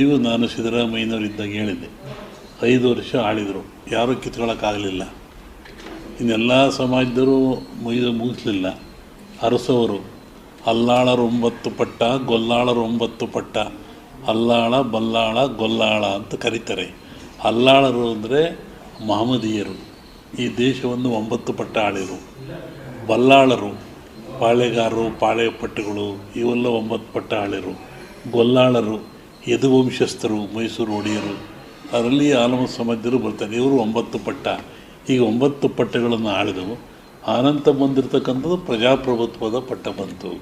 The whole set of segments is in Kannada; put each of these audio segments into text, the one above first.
ನೀವು ನಾನು ಸಿದ್ದರಾಮಯ್ಯನವರಿದ್ದಾಗ ಹೇಳಿದ್ದೆ, ಐದು ವರ್ಷ ಆಳಿದರು, ಯಾರೂ ಕಿತ್ಕೊಳ್ಳೋಕ್ಕಾಗಲಿಲ್ಲ ಇನ್ನೆಲ್ಲ ಸಮಾಜದರು ಮುಗಿದು ಮುಗಿಸ್ಲಿಲ್ಲ. ಅರಸವರು, ಅಲ್ಲಾಳರು ಒಂಬತ್ತು ಪಟ್ಟ, ಗೊಲ್ಲಾಳರು ಒಂಬತ್ತು ಪಟ್ಟ, ಅಲ್ಲಾಳ, ಬಲ್ಲಾಳ, ಗೊಲ್ಲಾಳ ಅಂತ ಕರೀತಾರೆ. ಅಲ್ಲಾಳರು ಅಂದರೆ ಮಹಮದೀಯರು. ಈ ದೇಶವನ್ನು ಒಂಬತ್ತು ಪಟ್ಟ ಆಳಿದರು. ಬಲ್ಲಾಳರು, ಪಾಳೆಗಾರರು ಪಾಳೆಪಟ್ಟುಗಳು ಇವೆಲ್ಲ ಒಂಬತ್ತು ಪಟ್ಟ ಆಳಿರು ಗೊಲ್ಲಾಳರು ಯದುವಂಶಸ್ಥರು ಮೈಸೂರು ಒಡೆಯರು ಅದರಲ್ಲಿ ಆಲಮ ಸಮಾಜರು ಬರ್ತಾರೆ. ಇವರು ಒಂಬತ್ತು ಪಟ್ಟ. ಈಗ ಒಂಬತ್ತು ಪಟ್ಟಗಳನ್ನು ಆಳಿದವು. ಆನಂತ ಬಂದಿರತಕ್ಕಂಥದ್ದು ಪ್ರಜಾಪ್ರಭುತ್ವದ ಪಟ್ಟ ಬಂತು.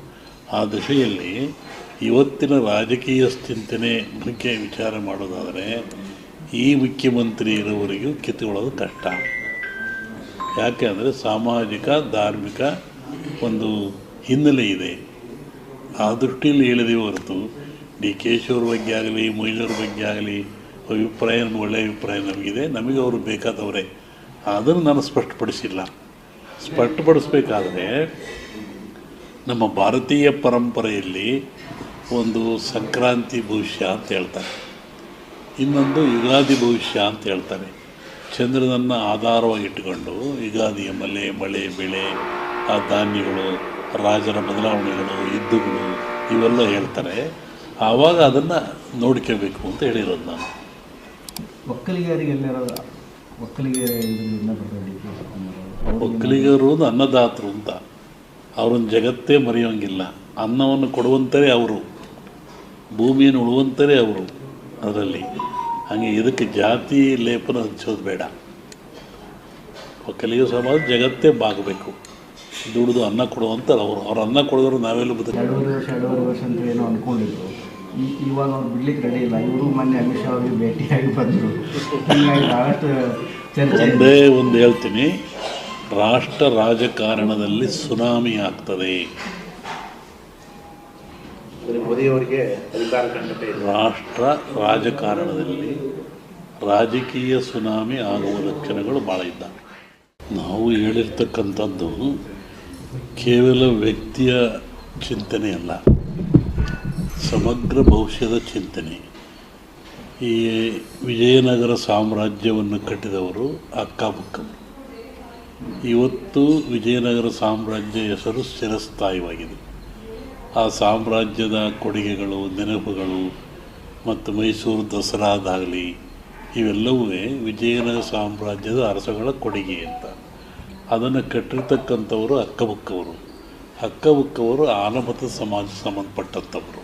ಆ ದಶೆಯಲ್ಲಿ ಇವತ್ತಿನ ರಾಜಕೀಯ ಚಿಂತನೆ ಬಗ್ಗೆ ವಿಚಾರ ಮಾಡೋದಾದರೆ, ಈ ಮುಖ್ಯಮಂತ್ರಿ ಇರೋವರೆಗೂ ಕಿತ್ತುಕೊಳ್ಳೋದು ಕಷ್ಟ. ಯಾಕೆ ಅಂದರೆ ಸಾಮಾಜಿಕ, ಧಾರ್ಮಿಕ ಒಂದು ಹಿನ್ನೆಲೆ ಇದೆ. ಆ ದೃಷ್ಟಿಯಲ್ಲಿ ಹೇಳಿದೆ ಹೊರತು ಡಿ ಕೆ ಶಿಯವ್ರ ಬಗ್ಗೆ ಆಗಲಿ ಮೊಯ್ಲೂರ ಬಗ್ಗೆ ಆಗಲಿ, ಅಭಿಪ್ರಾಯ ಒಳ್ಳೆಯ ಅಭಿಪ್ರಾಯ ನಮಗಿದೆ. ನಮಗೆ ಅವರು ಬೇಕಾದವರೇ. ಅದನ್ನು ನಾನು ಸ್ಪಷ್ಟಪಡಿಸಿಲ್ಲ. ಸ್ಪಷ್ಟಪಡಿಸ್ಬೇಕಾದ್ರೆ ನಮ್ಮ ಭಾರತೀಯ ಪರಂಪರೆಯಲ್ಲಿ ಒಂದು ಸಂಕ್ರಾಂತಿ ಭವಿಷ್ಯ ಅಂತ ಹೇಳ್ತಾರೆ. ಇನ್ನೊಂದು ಯುಗಾದಿ ಭವಿಷ್ಯ ಅಂತ ಹೇಳ್ತಾರೆ. ಚಂದ್ರನನ್ನು ಆಧಾರವಾಗಿಟ್ಟುಕೊಂಡು ಯುಗಾದಿಯ ಮಲೆ, ಮಳೆ, ಬೆಳೆ, ಆ ಧಾನ್ಯಗಳು, ರಾಜರ ಬದಲಾವಣೆಗಳು, ಯುದ್ಧಗಳು ಇವೆಲ್ಲ ಹೇಳ್ತಾರೆ. ಆವಾಗ ಅದನ್ನು ನೋಡ್ಕೋಬೇಕು ಅಂತ ಹೇಳಿರೋದು ನಾನು. ಒಕ್ಕಲಿಗರಿಗೆಲ್ಲರ ಒಕ್ಕಲಿಗರ ಅನ್ನದಾತರು ಅಂತ. ಅವ್ರನ್ನ ಜಗತ್ತೇ ಮರೆಯೋಂಗಿಲ್ಲ. ಅನ್ನವನ್ನು ಕೊಡುವಂಥರೇ ಅವರು. ಭೂಮಿಯನ್ನು ಉಳುವಂತರೇ ಅವರು ಅದರಲ್ಲಿ. ಹಾಗೆ ಇದಕ್ಕೆ ಜಾತಿ ಲೇಪನ ಹಚ್ಚೋದು ಬೇಡ. ಒಕ್ಕಲಿಗ ಸಮಾಜ ಜಗತ್ತೇ ಬಾಗಬೇಕು. ದುಡಿದು ಅನ್ನ ಕೊಡುವಂತ ಅವರು. ಅವ್ರು ಅನ್ನ ಕೊಡೋದ್ರು ನಾವೆಲ್ಲ ಬದುಕ ಈ ಇವಾಗ ಅವ್ರು ಬಿಡ್ಲಿಕ್ಕೆ ರೆಡಿ ಇಲ್ಲ. ಇವರು ಮೊನ್ನೆ ಅಮಿತ್ ಶಾ ಅವ್ರಿಗೆ ಭೇಟಿಯಾಗಿ ಬಂದರು. ಹೀಗಾಗಿ ಭಾಳಷ್ಟು ಚರ್ಚೆ ಇದೆ. ಒಂದೇ ಒಂದು ಹೇಳ್ತೀನಿ. ರಾಷ್ಟ್ರ ರಾಜಕಾರಣದಲ್ಲಿ ಸುನಾಮಿ ಆಗ್ತದೆ. ಮೋದಿಯವರಿಗೆ ಅಧಿಕಾರ ರಾಷ್ಟ್ರ ರಾಜಕಾರಣದಲ್ಲಿ ರಾಜಕೀಯ ಸುನಾಮಿ ಆಗುವ ಲಕ್ಷಣಗಳು ಭಾಳ ಇದ್ದಾವೆ. ನಾವು ಹೇಳಿರ್ತಕ್ಕಂಥದ್ದು ಕೇವಲ ವ್ಯಕ್ತಿಯ ಚಿಂತನೆ ಅಲ್ಲ ಸಮಗ್ರ ಭವಿಷ್ಯದ ಚಿಂತನೆ. ಈ ವಿಜಯನಗರ ಸಾಮ್ರಾಜ್ಯವನ್ನು ಕಟ್ಟಿದವರು ಅಕ್ಕಪಕ್ಕವರು ಇವತ್ತು ವಿಜಯನಗರ ಸಾಮ್ರಾಜ್ಯ ಹೆಸರು ಚಿರಸ್ಥಾಯಿವಾಗಿದೆ ಆ ಸಾಮ್ರಾಜ್ಯದ ಕೊಡುಗೆಗಳು, ನೆನಪುಗಳು ಮತ್ತು ಮೈಸೂರು ದಸರಾದಾಗಲಿ ಇವೆಲ್ಲವೂ ವಿಜಯನಗರ ಸಾಮ್ರಾಜ್ಯದ ಅರಸಗಳ ಕೊಡುಗೆ ಅಂತ. ಅದನ್ನು ಕಟ್ಟಿರ್ತಕ್ಕಂಥವರು ಅಕ್ಕಬುಕ್ಕವರು ಅಕ್ಕಬುಕ್ಕವರು ಆನಮತ ಸಮಾಜ ಸಂಬಂಧಪಟ್ಟಂಥವರು.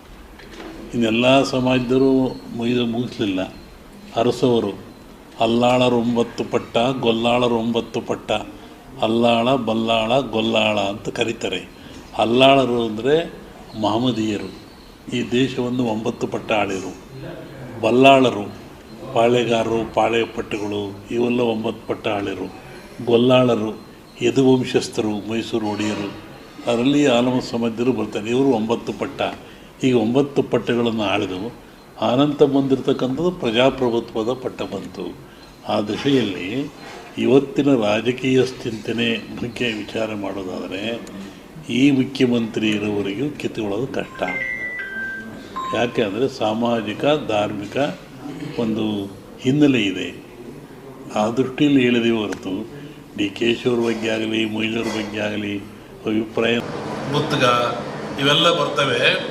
ಇನ್ನೆಲ್ಲ ಸಮಾಜದವರು ಮುಗಿದ ಮುಗಿಸ್ಲಿಲ್ಲ. ಅರಸವರು, ಅಲ್ಲಾಳರು ಒಂಬತ್ತು ಪಟ್ಟ, ಗೊಲ್ಲಾಳರು ಒಂಬತ್ತು ಪಟ್ಟ, ಅಲ್ಲಾಳ, ಬಲ್ಲಾಳ, ಗೊಲ್ಲಾಳ ಅಂತ ಕರೀತಾರೆ. ಅಲ್ಲಾಳರು ಅಂದರೆ ಮಹಮದೀಯರು. ಈ ದೇಶವನ್ನು ಒಂಬತ್ತು ಪಟ್ಟ ಆಳಿರು. ಬಲ್ಲಾಳರು, ಪಾಳೆಗಾರರು ಪಾಳೆಪಟ್ಟುಗಳು ಇವೆಲ್ಲ ಒಂಬತ್ತು ಪಟ್ಟ ಆಳಿರು. ಗೊಲ್ಲಾಳರು, ಯದುವಂಶಸ್ಥರು, ಮೈಸೂರು ಒಡೆಯರು. ಅದರಲ್ಲಿ ಆಲಮ ಸಮಾಜರು ಬರ್ತಾರೆ. ಇವರು ಒಂಬತ್ತು ಪಟ್ಟ. ಈಗ ಒಂಬತ್ತು ಪಟ್ಟೆಗಳನ್ನು ಆಳಿದವು. ಆನಂತ ಬಂದಿರತಕ್ಕಂಥದ್ದು ಪ್ರಜಾಪ್ರಭುತ್ವದ ಪಟ್ಟ ಬಂತು. ಆ ದಿಶೆಯಲ್ಲಿ ಇವತ್ತಿನ ರಾಜಕೀಯ ಚಿಂತನೆ ಬಗ್ಗೆ ವಿಚಾರ ಮಾಡೋದಾದರೆ ಈ ಮುಖ್ಯಮಂತ್ರಿ ಇರೋವರೆಗೂ ಕಿತ್ತುಕೊಳ್ಳೋದು ಕಷ್ಟ. ಯಾಕೆ ಅಂದರೆ ಸಾಮಾಜಿಕ, ಧಾರ್ಮಿಕ ಒಂದು ಹಿನ್ನೆಲೆ ಇದೆ. ಆ ದೃಷ್ಟಿಯಲ್ಲಿ ಹೇಳಿದೆ ಹೊರತು ಡಿ ಕೆ ಬಗ್ಗೆ ಆಗಲಿ ಮೊಯ್ಲೂರ ಬಗ್ಗೆ ಆಗಲಿ ಅಭಿಪ್ರಾಯ. ಮುತ್ತುಗ ಇವೆಲ್ಲ ಬರ್ತವೆ.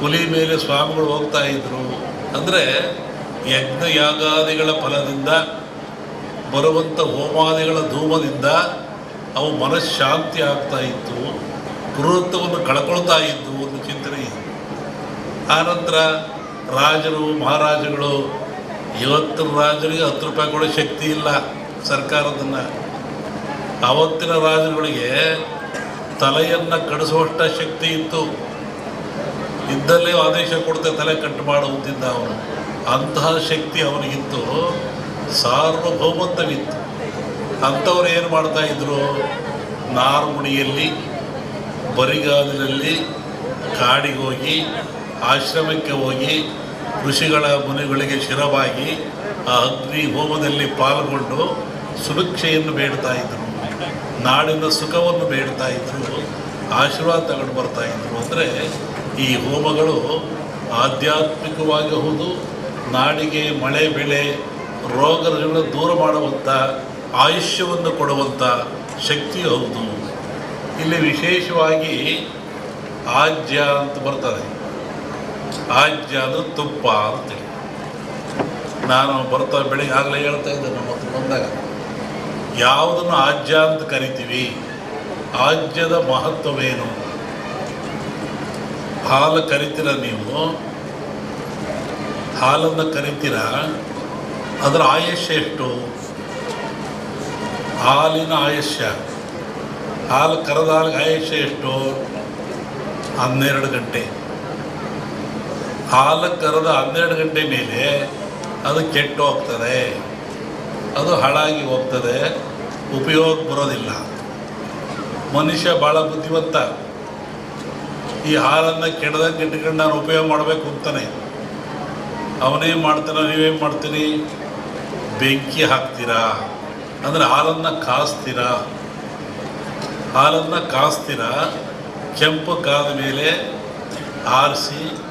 ಹುಲಿ ಮೇಲೆ ಸ್ವಾಮಿಗಳು ಹೋಗ್ತಾ ಇದ್ರು. ಅಂದರೆ ಯಜ್ಞ ಯಾಗಾದಿಗಳ ಫಲದಿಂದ ಬರುವಂಥ ಹೋಮಾದಿಗಳ ಧೂಮದಿಂದ ಅವು ಮನಃಶಾಂತಿ ಆಗ್ತಾ ಇತ್ತು. ಪುರುತ್ವವನ್ನು ಕಳ್ಕೊಳ್ತಾ ಇದ್ದು ಒಂದು ಚಿಂತನೆ ಇದೆ. ಆನಂತರ ರಾಜರು, ಮಹಾರಾಜಗಳು ಇವತ್ತಿನ ರಾಜರಿಗೆ ಹತ್ತು ರೂಪಾಯಿ ಕೊಡೋ ಶಕ್ತಿ ಇಲ್ಲ ಸರ್ಕಾರದನ್ನು. ಆವತ್ತಿನ ರಾಜರುಗಳಿಗೆ ತಲೆಯನ್ನು ಕಡಿಸುವಷ್ಟ ಶಕ್ತಿ ಇತ್ತು. ಇದ್ದಲ್ಲೇ ಆದೇಶ ಕೊಡದೆ ತಲೆ ಕಟ್ಟು ಮಾಡುವಂತಿದ್ದ ಅವನು. ಅಂತಹ ಶಕ್ತಿ ಅವನಿಗಿತ್ತು. ಸಾರ್ವಭೌಮತ್ವವಿತ್ತು. ಅಂಥವ್ರು ಏನು ಮಾಡ್ತಾ ಇದ್ರು? ನಾರ್ಮುಡಿಯಲ್ಲಿ, ಬರಿಗಾಲಿನಲ್ಲಿ ಕಾಡಿಗೆ ಹೋಗಿ, ಆಶ್ರಮಕ್ಕೆ ಹೋಗಿ, ಋಷಿಗಳ ಮುನಿಗಳಿಗೆ ಶಿರವಾಗಿ ಆ ಅಗ್ನಿ ಹೋಮದಲ್ಲಿ ಪಾಲ್ಗೊಂಡು ಸುಭಿಕ್ಷೆಯನ್ನು ಬೇಡ್ತಾ ಇದ್ರು. ನಾಡಿನ ಸುಖವನ್ನು ಬೇಡ್ತಾ ಇದ್ರು. ಆಶೀರ್ವಾದ ತಗೊಂಡು ಬರ್ತಾ ಇದ್ರು. ಅಂದರೆ ಈ ಹೋಮಗಳು ಆಧ್ಯಾತ್ಮಿಕವಾಗಿ ಹೌದು ನಾಡಿಗೆ ಮಳೆ ಬೆಳೆ ರೋಗ ರುಜಿನ ದೂರ ಮಾಡುವಂಥ ಆಯುಷ್ಯವನ್ನು ಕೊಡುವಂಥ ಶಕ್ತಿ ಹೌದು. ಇಲ್ಲಿ ವಿಶೇಷವಾಗಿ ಆಜ್ಯ ಅಂತ ಬರ್ತದೆ. ಆಜ್ಯ ಅದು ತುಪ್ಪ ಅಂತೇಳಿ ನಾನು ಬರ್ತಾ ಬೆಳಿಗ್ಗೆ ಆಗಲೇ ಹೇಳ್ತಾ ಇದ್ದೆ ನಮ್ಮ ಹತ್ರ ಬಂದಾಗ. ಯಾವುದನ್ನು ಆಜ್ಯ ಅಂತ ಕರಿತೀವಿ? ಆಜ್ಯದ ಮಹತ್ವವೇನು? ಹಾಲು ಕರಿತೀರ ನೀವು? ಹಾಲನ್ನು ಕರಿತೀರ? ಅದರ ಆಯುಷ್ಯ ಎಷ್ಟು? ಹಾಲಿನ ಆಯುಷ್ಯ ಹಾಲು ಕರೆದ ಆಯುಷ್ಯ ಎಷ್ಟು? ಹನ್ನೆರಡು ಗಂಟೆ. ಹಾಲು ಕರೆದ ಹನ್ನೆರಡು ಗಂಟೆ ಮೇಲೆ ಅದು ಕೆಟ್ಟು ಹೋಗ್ತದೆ. ಅದು ಹಾಳಾಗಿ ಹೋಗ್ತದೆ. ಉಪಯೋಗ ಬರೋದಿಲ್ಲ. ಮನುಷ್ಯ ಭಾಳ ಬುದ್ಧಿವಂತ. ಈ ಹಾಲನ್ನು ಕೆಡದಂಗೆ ಇಟ್ಕೊಂಡು ನಾನು ಉಪಯೋಗ ಮಾಡಬೇಕು ಅಂತಾನೆ. ಅವನೇನು ಮಾಡ್ತಾನೆ ನೀವೇನು ಮಾಡ್ತೀರಿ ಬೆಂಕಿ ಹಾಕ್ತೀರಾ? ಅಂದರೆ ಹಾಲನ್ನು ಕಾಸ್ತೀರಾ? ಹಾಲನ್ನು ಕಾಸ್ತೀರಾ? ಕೆಂಪು ಕಾದ ಮೇಲೆ ಆರಿಸಿ